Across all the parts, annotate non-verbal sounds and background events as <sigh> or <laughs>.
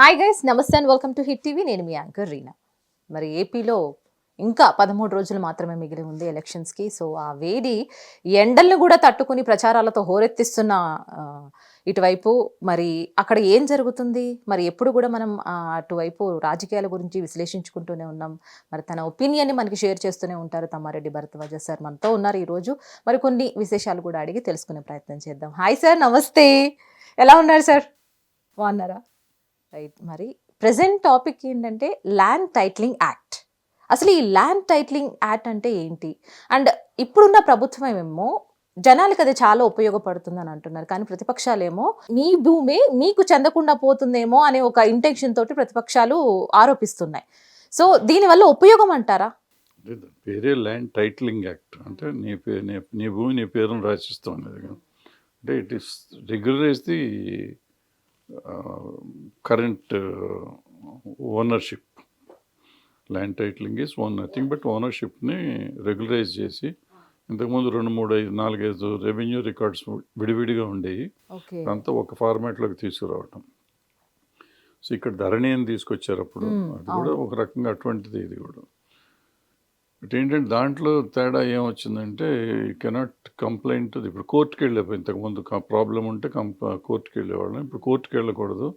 Hi guys నమస్తే and welcome to hit TV నేను మీ యాంకర్ రీనా. మరి ఏపీలో ఇంకా పదమూడు రోజులు మాత్రమే మిగిలి ఉంది ఎలక్షన్స్కి సో ఆ వేడి ఎండల్ని కూడా తట్టుకుని ప్రచారాలతో హోరెత్తిస్తున్న ఇటువైపు మరి అక్కడ ఏం జరుగుతుంది? మరి ఎప్పుడు కూడా మనం అటువైపు రాజకీయాల గురించి విశ్లేషించుకుంటూనే ఉన్నాం. మరి తన ఒపీనియన్ని మనకి షేర్ చేస్తూనే ఉంటారు తమ్మారెడ్డి భరద్వాజ సార్ మనతో ఉన్నారు ఈరోజు. మరి కొన్ని విశేషాలు కూడా అడిగి తెలుసుకునే ప్రయత్నం చేద్దాం. హాయ్ సార్ నమస్తే. ఎలా ఉన్నారు సార్ బాగున్నారా? రైట్ మరి ప్రజెంట్ టాపిక్ ఏంటంటే ల్యాండ్ టైట్లింగ్ యాక్ట్. అసలు ఈ ల్యాండ్ టైట్లింగ్ యాక్ట్ అంటే ఏంటి? అండ్ ఇప్పుడున్న ప్రభుత్వం ఏమో జనాలకు అది చాలా ఉపయోగపడుతుందని అంటున్నారు. కానీ ప్రతిపక్షాలేమో మీ భూమి మీకు చెందకుండా పోతుందేమో అనే ఒక ఇంటెన్షన్ తోటి ప్రతిపక్షాలు ఆరోపిస్తున్నాయి. సో దీనివల్ల ఉపయోగం అంటారా? లేదు పేరే ల్యాండ్ టైటిలింగ్ యాక్ట్. అంటే నీ పేరు నీ భూమి నీ పేరును రాసిస్తాం అనేది అంటే it is regularize the current ownership. Land titling is own nothing but ఓనర్షిప్ని regularize చేసి ఇంతకుముందు రెండు మూడు ఐదు నాలుగైదు రెవెన్యూ రికార్డ్స్ విడివిడిగా ఉండేవి. అంతా ఒక ఫార్మాట్లోకి తీసుకురావటం. సో ఇక్కడ ధరణి అని తీసుకొచ్చారు అప్పుడు అది కూడా ఒక రకంగా అటువంటిది ఇది కూడా. బట్ ఏంటంటే దాంట్లో తేడా ఏమొచ్చిందంటే కెనాట్ కంప్లైంట్ ఇప్పుడు కోర్టుకి వెళ్ళేపోయి ఇంతకుముందు ప్రాబ్లం ఉంటే కంప్ కోర్టుకి వెళ్ళేవాళ్ళం ఇప్పుడు కోర్టుకి వెళ్ళకూడదు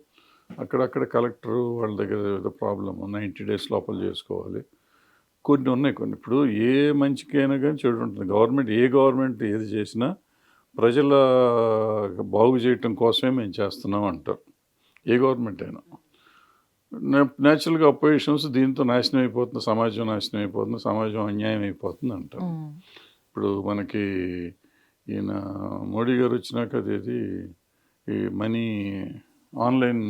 అక్కడక్కడ కలెక్టర్ వాళ్ళ దగ్గర ఏదో ప్రాబ్లం నైంటీ డేస్ లోపల చేసుకోవాలి. కొన్ని ఉన్నాయి కొన్ని. ఇప్పుడు ఏ మంచికైనా కానీ చెడు ఉంటుంది. గవర్నమెంట్ ఏ గవర్నమెంట్ ఏది చేసినా ప్రజల బాగు చేయటం కోసమే మేము చేస్తున్నాం అంటారు. ఏ గవర్నమెంట్ అయినా. న్యాచురల్గా అపోజిషన్స్ దీంతో నాశనం అయిపోతుంది. సమాజం నాశనం అయిపోతుంది. సమాజం అన్యాయం అయిపోతుంది అంటారు. ఇప్పుడు మనకి ఈయన మోడీ గారు వచ్చినాక అదేది ఈ మనీ ఆన్లైన్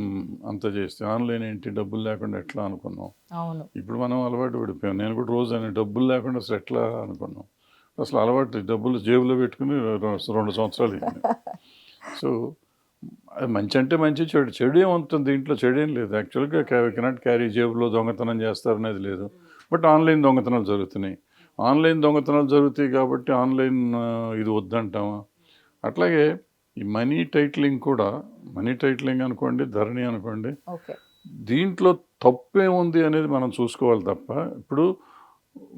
అంతా చేస్తే ఆన్లైన్ ఏంటి? డబ్బులు లేకుండా ఎట్లా అనుకున్నాం? అవును. ఇప్పుడు మనం అలవాటు పడిపోయాం. నేను కూడా రోజు అని డబ్బులు లేకుండా అసలు ఎట్లా అనుకున్నాం? అసలు అలవాటు డబ్బులు జేబులో పెట్టుకుని రెండు సంవత్సరాలు <laughs> సో అది మంచి అంటే మంచి చెడు. చెడు ఏముంటుంది దీంట్లో? చెడు ఏం లేదు. యాక్చువల్గా కెనాట్ క్యారీ జేబులో దొంగతనం చేస్తారనేది లేదు. బట్ ఆన్లైన్ దొంగతనాలు జరుగుతున్నాయి. ఆన్లైన్ దొంగతనాలు జరుగుతాయి కాబట్టి ఆన్లైన్ ఇది వద్దంటామా? అట్లాగే ఈ మనీ టైటిలింగ్ కూడా మనీ టైటిలింగ్ అనుకోండి ధరణి అనుకోండి దీంట్లో తప్పేముంది అనేది మనం చూసుకోవాలి తప్ప ఇప్పుడు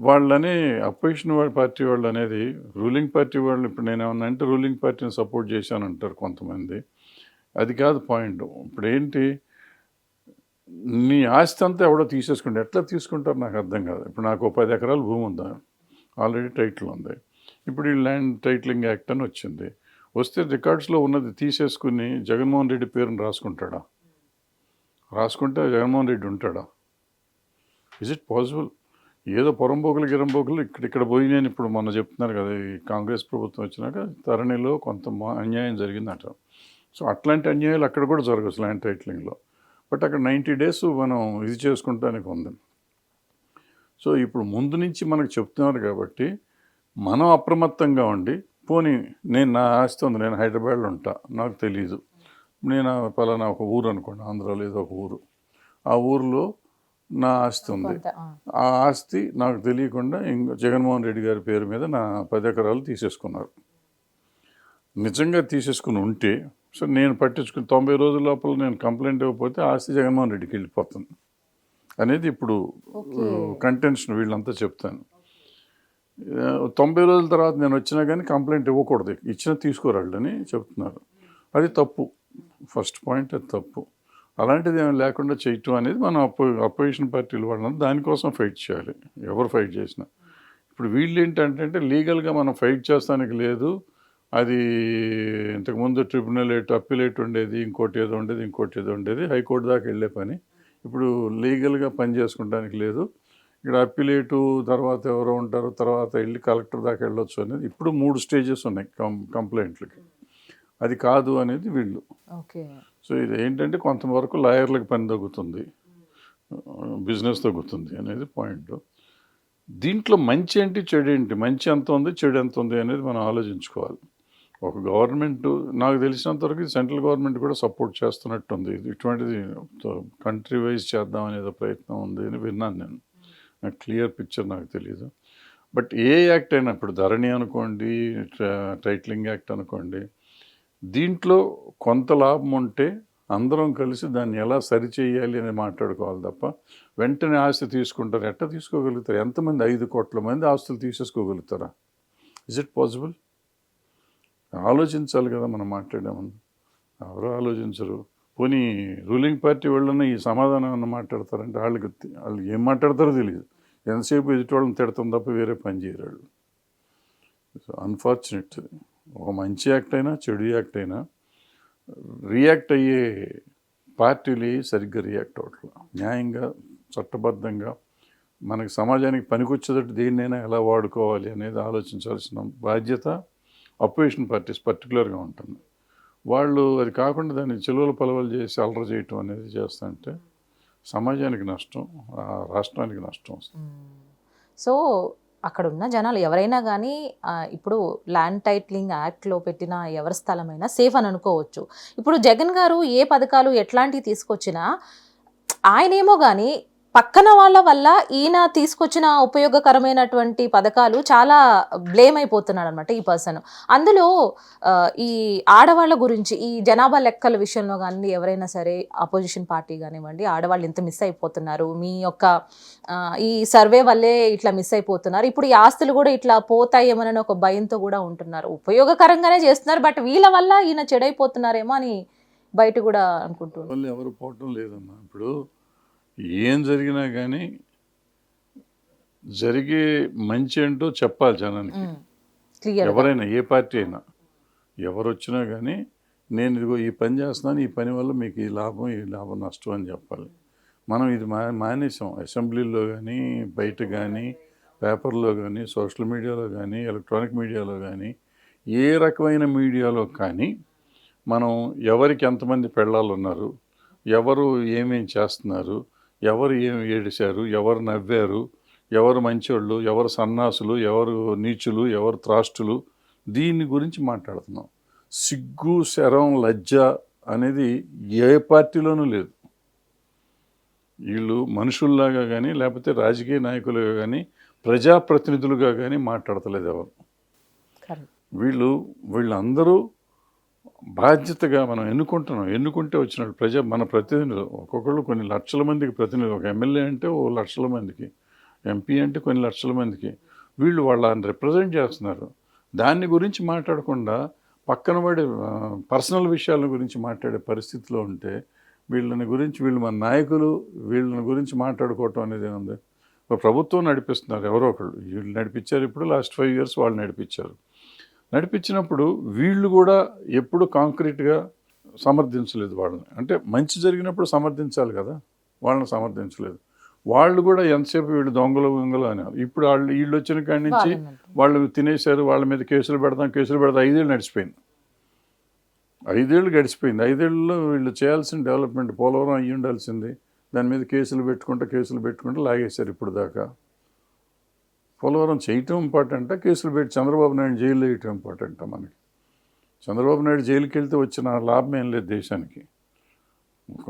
వాళ్ళని అపోజిషన్ పార్టీ వాళ్ళు అనేది రూలింగ్ పార్టీ వాళ్ళు ఇప్పుడు నేను ఏమన్నా అంటే రూలింగ్ పార్టీని సపోర్ట్ చేశాను అంటారు కొంతమంది. అది కాదు పాయింట్. ఇప్పుడు ఏంటి? నీ ఆస్తి అంతా ఎవడో తీసేసుకుంటే ఎట్లా తీసుకుంటారు నాకు అర్థం కాదు. ఇప్పుడు నాకు పది ఎకరాల భూమి ఉందా? ఆల్రెడీ టైటిల్ ఉంది. ఇప్పుడు ఈ ల్యాండ్ టైటిలింగ్ యాక్ట్ అని వచ్చింది. వస్తే రికార్డ్స్లో ఉన్నది తీసేసుకుని జగన్మోహన్ రెడ్డి పేరుని రాసుకుంటాడా? రాసుకుంటే జగన్మోహన్ రెడ్డి ఉంటాడా? ఇజ్ ఇట్ పాసిబుల్ ఏదో పొరంబోకులు గిరంబోకులు ఇక్కడ ఇక్కడ పోయి నేను ఇప్పుడు మొన్న చెప్తున్నారు కదా ఈ కాంగ్రెస్ ప్రభుత్వం వచ్చినాక తరణిలో కొంత అన్యాయం జరిగిందంట. సో అట్లాంటి అన్యాయాలు అక్కడ కూడా జరగచ్చు ల్యాండ్ టైటిలింగ్లో. బట్ అక్కడ నైంటీ డేస్ మనం ఇది చేసుకుంటానికి ఉంది. సో ఇప్పుడు ముందు నుంచి మనకు చెప్తున్నారు కాబట్టి మనం అప్రమత్తంగా ఉండి పోనీ నేను నా ఆస్తి ఉంది నేను హైదరాబాద్లో ఉంటా నాకు తెలీదు. నేను పలానా ఒక ఊరు అనుకోండి ఆంధ్రాలో ఏదో ఒక ఊరు. ఆ ఊరిలో నా ఆస్తి ఉంది. ఆ. ఆస్తి నాకు తెలియకుండా ఇంకో జగన్మోహన్ రెడ్డి గారి పేరు మీద నా పది ఎకరాలు తీసేసుకున్నారు. నిజంగా తీసేసుకుని ఉంటే సో నేను పట్టించుకుని తొంభై రోజుల లోపల నేను కంప్లైంట్ ఇవ్వకపోతే ఆస్తి జగన్మోహన్ రెడ్డికి వెళ్ళిపోతుంది. అనేది ఇప్పుడు. కంటెన్షన్ వీళ్ళంతా చెప్తాను. తొంభై రోజుల తర్వాత నేను వచ్చినా కానీ కంప్లైంట్ ఇవ్వకూడదు. ఇచ్చినా తీసుకోరాళ్ళని చెప్తున్నారు. అది తప్పు. ఫస్ట్ పాయింట్ అది తప్పు. అలాంటిది ఏమి లేకుండా చేయటం అనేది మనం అపో అపోజిషన్ పార్టీలు వాళ్ళని దానికోసం ఫైట్ చేయాలి. ఎవరు ఫైట్ చేసినా. ఇప్పుడు వీళ్ళు ఏంటంటే లీగల్గా మనం ఫైట్ చేస్తానికి లేదు. అది ఇంతకుముందు ట్రిబ్యునల్ అప్పిలేట్ ఉండేది ఇంకోటి ఏదో ఉండేది ఇంకోటి ఏదో ఉండేది హైకోర్టు దాకా వెళ్ళే పని. ఇప్పుడు లీగల్గా పని చేసుకోవడానికి లేదు. ఇక్కడ అప్పిలేటు తర్వాత ఎవరో ఉంటారు తర్వాత వెళ్ళి కలెక్టర్ దాకా వెళ్ళొచ్చు అనేది ఇప్పుడు మూడు స్టేజెస్ ఉన్నాయి కం కంప్లైంట్లకి. అది కాదు అనేది వీళ్ళు. ఓకే. సో ఇది ఏంటంటే కొంతవరకు లాయర్లకు పని తగ్గుతుంది. బిజినెస్ తగ్గుతుంది అనేది పాయింట్. దీంట్లో మంచి ఏంటి చెడు ఏంటి మంచి ఎంత ఉంది చెడు ఎంత ఉంది అనేది మనం ఆలోచించుకోవాలి. ఒక గవర్నమెంట్ నాకు తెలిసినంత వరకు సెంట్రల్ గవర్నమెంట్ కూడా సపోర్ట్ చేస్తున్నట్టు ఉంది ఇది ఇటువంటిది కంట్రీ వైజ్ చేద్దాం అనేది ప్రయత్నం ఉంది అని విన్నాను నేను. నాకు క్లియర్ పిక్చర్ నాకు తెలియదు బట్ ఏ యాక్ట్ అయినా ఇప్పుడు ధరణి అనుకోండి టైటిలింగ్ యాక్ట్ అనుకోండి దీంట్లో కొంత లాభం ఉంటే అందరం కలిసి దాన్ని ఎలా సరిచేయాలి అని మాట్లాడుకోవాలి తప్ప వెంటనే ఆస్తి తీసుకుంటారు. ఎట్ట తీసుకోగలుగుతారు? ఎంతమంది? ఐదు కోట్ల మంది ఆస్తులు తీసేసుకోగలుగుతారా? ఇజ్ ఇట్ పాసిబుల్ ఆలోచించాలి కదా మనం మాట్లాడామని ఎవరు ఆలోచించరు? పోనీ రూలింగ్ పార్టీ వాళ్ళని ఈ సమాధానం ఏమన్నా మాట్లాడతారంటే వాళ్ళకి వాళ్ళు ఏం మాట్లాడతారో తెలియదు ఎంతసేపు ఎదుటి వాళ్ళని తిడతాం తప్ప వేరే పని చేయరు వాళ్ళు అన్ఫార్చునేట్ ఒక మంచి యాక్ట్ అయినా చెడు యాక్ట్ అయినా రియాక్ట్ అయ్యే పార్టీలు సరిగ్గా రియాక్ట్ అవ్వట్లేదు న్యాయంగా చట్టబద్ధంగా మనకి సమాజానికి పనికొచ్చేటట్టు దేన్నైనా ఎలా వాడుకోవాలి అనేది ఆలోచించాల్సిన బాధ్యత అపోజిషన్ పార్టీస్ పర్టికులర్గా ఉంటుంది వాళ్ళు అది కాకుండా దాన్ని చెలువల పలవలు చేసి అలర చేయటం అనేది చేస్తుంటే సమాజానికి నష్టం రాష్ట్రానికి నష్టం సో అక్కడ ఉన్న జనాలు ఎవరైనా కానీ ఇప్పుడు ల్యాండ్ టైట్లింగ్ యాక్ట్లో పెట్టిన ఎవరి స్థలమైనా సేఫ్ అని అనుకోవచ్చు. ఇప్పుడు జగన్ గారు ఏ పథకాలు ఎట్లాంటివి తీసుకొచ్చినా ఆయనేమో కానీ పక్కన వాళ్ళ వల్ల ఈయన తీసుకొచ్చిన ఉపయోగకరమైనటువంటి పథకాలు చాలా బ్లేమ్ అయిపోతున్నాడు అనమాట ఈ పర్సన్ అందులో ఈ ఆడవాళ్ళ గురించి ఈ జనాభా లెక్కల విషయంలో కానీ ఎవరైనా సరే అపోజిషన్ పార్టీ కానివ్వండి ఆడవాళ్ళు ఇంత మిస్ అయిపోతున్నారు మీ యొక్క ఈ సర్వే వల్లే ఇట్లా మిస్ అయిపోతున్నారు ఇప్పుడు ఈ ఆస్తులు కూడా ఇట్లా పోతాయేమోనని ఒక భయంతో కూడా ఉంటున్నారు. ఉపయోగకరంగానే చేస్తున్నారు బట్ వీళ్ళ వల్ల ఈయన చెడైపోతున్నారేమో అని బయట కూడా అనుకుంటున్నారు ఎవరు పోవటం లేదమ్మా. ఇప్పుడు ఏం జరిగినా కానీ జరిగే మంచి ఏంటో చెప్పాలి జనానికి. ఎవరైనా ఏ పార్టీ అయినా ఎవరు వచ్చినా కానీ నేను ఇదిగో ఈ పని చేస్తున్నాను ఈ పని వల్ల మీకు ఈ లాభం ఈ లాభం నష్టం అని చెప్పాలి. మనం ఇది మా మానేసాం. అసెంబ్లీలో కానీ బయట కానీ పేపర్లో కానీ సోషల్ మీడియాలో కానీ ఎలక్ట్రానిక్ మీడియాలో కానీ ఏ రకమైన మీడియాలో కానీ మనం ఎవరికి ఎంతమంది పెళ్ళాలు ఉన్నారు ఎవరు ఏమేం చేస్తున్నారు ఎవరు ఏం ఏడిశారు ఎవరు నవ్వారు ఎవరు మంచోళ్ళు ఎవరు సన్నాసులు ఎవరు నీచులు ఎవరు త్రాష్టులు దీని గురించి మాట్లాడుతున్నాం. సిగ్గు శరం లజ్జ అనేది ఏ పార్టీలోనూ లేదు. వీళ్ళు మనుషుల్లాగా కానీ లేకపోతే రాజకీయ నాయకులుగా కానీ ప్రజాప్రతినిధులుగా కానీ మాట్లాడతలేదు ఎవరు. వీళ్ళు వీళ్ళందరూ బాధ్యతగా మనం ఎన్నుకుంటున్నాం. ఎన్నుకుంటే వచ్చిన ప్రజా మన ప్రతినిధులు ఒక్కొక్కళ్ళు కొన్ని లక్షల మందికి ప్రతినిధులు. ఒక ఎమ్మెల్యే అంటే ఓ లక్షల మందికి ఎంపీ అంటే కొన్ని లక్షల మందికి. వీళ్ళు వాళ్ళని రిప్రజెంట్ చేస్తున్నారు. దాన్ని గురించి మాట్లాడకుండా పక్కన పడే పర్సనల్ విషయాల గురించి మాట్లాడే పరిస్థితిలో ఉంటే వీళ్ళని గురించి వీళ్ళు మన నాయకులు వీళ్ళని గురించి మాట్లాడుకోవటం అనేది ఏముంది? ప్రభుత్వం నడిపిస్తున్నారు. ఎవరో ఒకళ్ళు. వీళ్ళు నడిపించారు ఇప్పుడు లాస్ట్ ఫైవ్ ఇయర్స్ వాళ్ళు నడిపించారు. నడిపించినప్పుడు వీళ్ళు కూడా ఎప్పుడు కాంక్రీట్గా సమర్థించలేదు వాళ్ళని. అంటే మంచి జరిగినప్పుడు సమర్థించాలి కదా వాళ్ళని సమర్థించలేదు. వాళ్ళు కూడా ఎంతసేపు వీళ్ళు దొంగలు దొంగలు అన్నారు ఇప్పుడు వాళ్ళు వీళ్ళు వచ్చిన కాడి నుంచి వాళ్ళు తినేశారు వాళ్ళ మీద కేసులు పెడతాం కేసులు పెడతాం ఐదేళ్ళు నడిచిపోయింది. ఐదేళ్ళు గడిచిపోయింది. ఐదేళ్ళలో వీళ్ళు చేయాల్సిన డెవలప్మెంట్ పోలవరం అయ్యి ఉండాల్సింది దాని మీద కేసులు పెట్టుకుంటూ కేసులు పెట్టుకుంటూ లాగేశారు ఇప్పుడు దాకా. పోలవరం చేయటం ఇంపార్టెంట్ కేసులు పెట్టి చంద్రబాబు నాయుడు జైల్లో వేయటం ఇంపార్టెంట్ మనకి. చంద్రబాబు నాయుడు జైలుకి వెళ్తే వచ్చిన లాభం ఏం లేదు దేశానికి.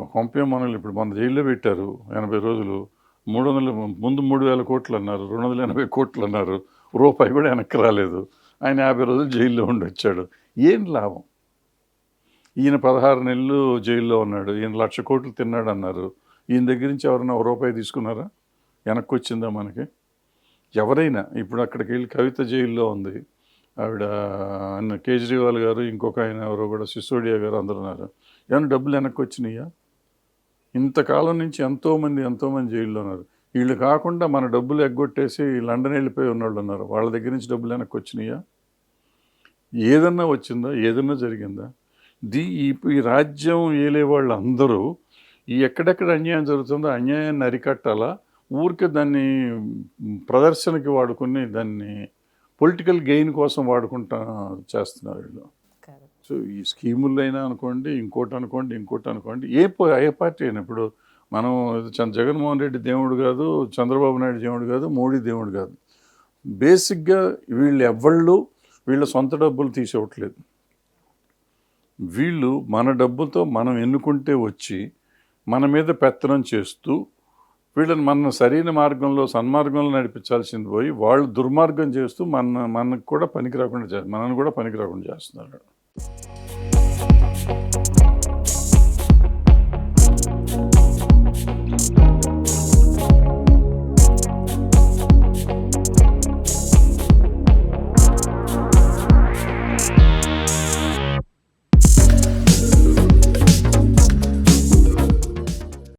కొంపే మనల్ని ఇప్పుడు మన జైల్లో పెట్టారు ఎనభై రోజులు. మూడు వందల ముందు మూడు వేల కోట్లు అన్నారు రెండు వందల ఎనభై కోట్లు అన్నారు. రూపాయి కూడా వెనక్కి రాలేదు. ఆయన యాభై రోజులు జైల్లో ఉండి వచ్చాడు. ఏం లాభం? ఈయన పదహారు నెలలు జైల్లో ఉన్నాడు. ఈయన లక్ష కోట్లు తిన్నాడు అన్నారు ఈయన దగ్గర నుంచి ఎవరైనా ఒక రూపాయి తీసుకున్నారా? వెనక్కి వచ్చిందా మనకి? ఎవరైనా ఇప్పుడు అక్కడికి వెళ్ళి కవిత జైల్లో ఉంది. ఆవిడ అన్న కేజ్రీవాల్ గారు ఇంకొక ఆయన ఎవరో కూడా సిసోడియా గారు అందరు ఉన్నారు. ఏమైనా డబ్బులు వెనక్కి వచ్చినాయా? ఇంతకాలం నుంచి ఎంతోమంది ఎంతోమంది జైల్లో ఉన్నారు. వీళ్ళు కాకుండా మన డబ్బులు ఎగ్గొట్టేసి లండన్ వెళ్ళిపోయి ఉన్నోళ్ళు ఉన్నారు. వాళ్ళ దగ్గర నుంచి డబ్బులు వెనక్కి వచ్చినాయా? ఏదన్నా వచ్చిందా? ఏదన్నా జరిగిందా? దీ ఈ రాజ్యం ఏలే వాళ్ళు అందరూ ఈ ఎక్కడెక్కడ అన్యాయం జరుగుతుందో అన్యాయాన్ని అరికట్టాలా? ఊరికే దాన్ని ప్రదర్శనకి వాడుకుని దాన్ని పొలిటికల్ గెయిన్ కోసం వాడుకుంటా చేస్తున్నారు వీళ్ళు. సో ఈ స్కీములు అయినా అనుకోండి ఇంకోటి అనుకోండి ఇంకోటి అనుకోండి ఏ ఏ పార్టీ అయినా ఇప్పుడు మనం జగన్మోహన్ రెడ్డి దేవుడు కాదు చంద్రబాబు నాయుడు దేవుడు కాదు మోడీ దేవుడు కాదు. బేసిక్గా వీళ్ళు ఎవ్వళ్ళు వీళ్ళ సొంత డబ్బులు తీసేవట్లేదు వీళ్ళు మన డబ్బులతో మనం ఎన్నుకుంటే వచ్చి మన మీద పెత్తనం చేస్తూ వీళ్ళని మన సరైన మార్గంలో సన్మార్గంలో నడిపించాల్సింది పోయి వాళ్ళు దుర్మార్గం చేస్తూ మన మనకు కూడా పనికి రాకుండా చేస్తారు మనల్ని కూడా పనికి రాకుండా చేస్తున్నారు.